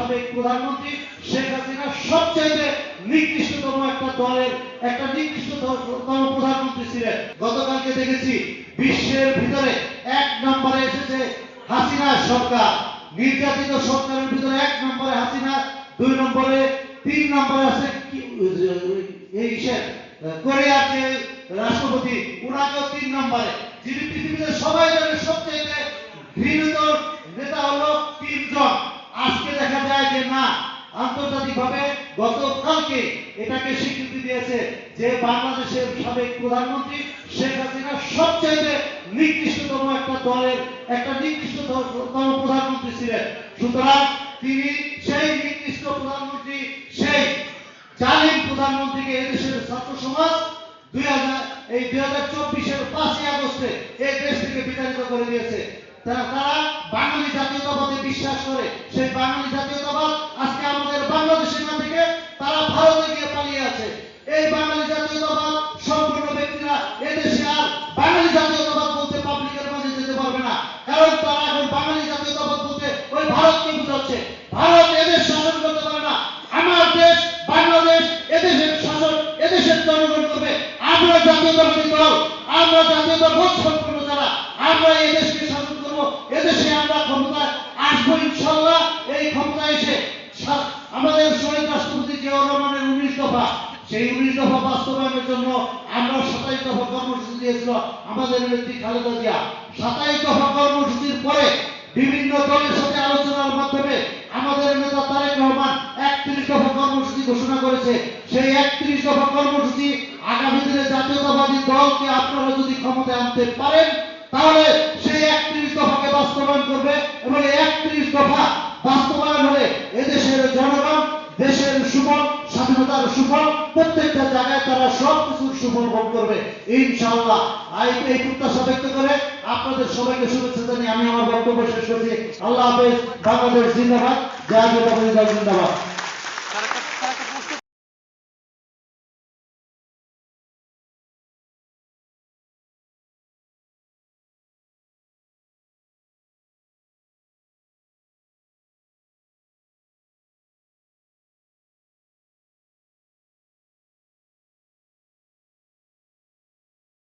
সাবেক প্রধানমন্ত্রী শেখ হাসিনা সবচাইতে নিকৃষ্টতম একটা দলের, একটা নিকৃষ্টতম প্রধানমন্ত্রী ছিলেন। গতকালকে দেখেছি বিশ্বের ভিতরে এক নম্বরে এসেছে হাসিনা সরকার। নির্যাতিত সরকারের ভিতরে এক নম্বরে হাসিনা, দুই নম্বরে, তিন নম্বরে আছে এই কোরিয়ার যে রাষ্ট্রপতি ওনাকেও তিন নম্বরে। যিনি পৃথিবীতে সবাই জানে সবচেয়ে ঘৃণিত আন্তর্জাতিকভাবে গতকালকে এটাকে স্বীকৃতি দিয়েছে যে বাংলাদেশের সাবেক প্রধানমন্ত্রী শেখ হাসিনা সবচাইতে নিকৃষ্টতম একটা দলের, একটা নিকৃষ্টতম প্রধানমন্ত্রী ছিলেন। সুতরাং তিনি সেই নিকৃষ্ট প্রধানমন্ত্রী, সেই জালিম প্রধানমন্ত্রীকে এদেশের ছাত্র সমাজ দুই হাজার, এই দুই হাজার চব্বিশের পাঁচই আগস্টে এই দেশ থেকে বিতাড়িত করে দিয়েছে। তারা বাঙালি জাতীয়তাবাদে বিশ্বাস করে। সেই বাঙালি জাতীয়তাবাদ আজকে আমাদের বাংলাদেশের না থেকে তারা ভারতে গিয়ে পালিয়ে আছে এই বাঙালি জাতীয়তাবাদ সম্পূর্ণ ব্যক্তিরা এদেশে আর বাঙালি জাতীয়তাবাদ বলতে পাবলিকের মাঝে যেতে পারবে না কারণ তারা এখন বাঙালি জাতীয়তাবাদ বলতে ওই ভারতকে বুঝাচ্ছে ভারত এদেশ শাসন করতে পারে না আমার দেশ বাংলাদেশ এদেশের শাসন এদেশের জনগণ করবে আমরা জাতীয়তাবাদী দল, আমরা জাতীয়তাবোধ সম্পূর্ণ যারা, আমরা এই দেশকে শাসন করব এদেশে আমরা ক্ষমতায় আসব ইনশাল্লাহ। এই ক্ষমতায় এসে আমাদের শহীদ রাষ্ট্রপতি জিয়াউর রহমানের উনিশ দফা, সেই উনিশ দফা বাস্তবায়নের জন্য আমরা সাতাইশ দফা কর্মসূচি দিয়েছিল আমাদের নেত্রী খালেদা জিয়া। সাতাইশ দফা কর্মসূচির পরে বিভিন্ন দলের সাথে আলোচনার মাধ্যমে আমাদের নেতা তারেক রহমান একত্রিশ দফা কর্মসূচি ঘোষণা করেছে, সেই একত্রিশ দফা কর্মসূচি আগামী দিনে জাতীয়তাবাদী দলকে আপনারা যদি ক্ষমতায় আনতে পারেন, তাহলে সেই একত্রিশ দফাকে বাস্তবায়ন করবে এবং এই একত্রিশ দফা বাস্তবায়ন হলে এদেশের জনগণ, দেশের সুফল, স্বাধীনতার সুফল, প্রত্যেকটা জায়গায় তারা সব কিছুর সুফল ভোগ করবে। ইনশাআল্লাহ। আই এই প্রত্যাশা ব্যক্ত করে আপনাদের সবাইকে শুভেচ্ছা জানিয়ে আমি আমার বক্তব্য শেষ করছি। আল্লাহ হাফেজ। বাংলাদেশ জিন্দাবাদ। জিন্দাবাদ জিন্দাবাদ।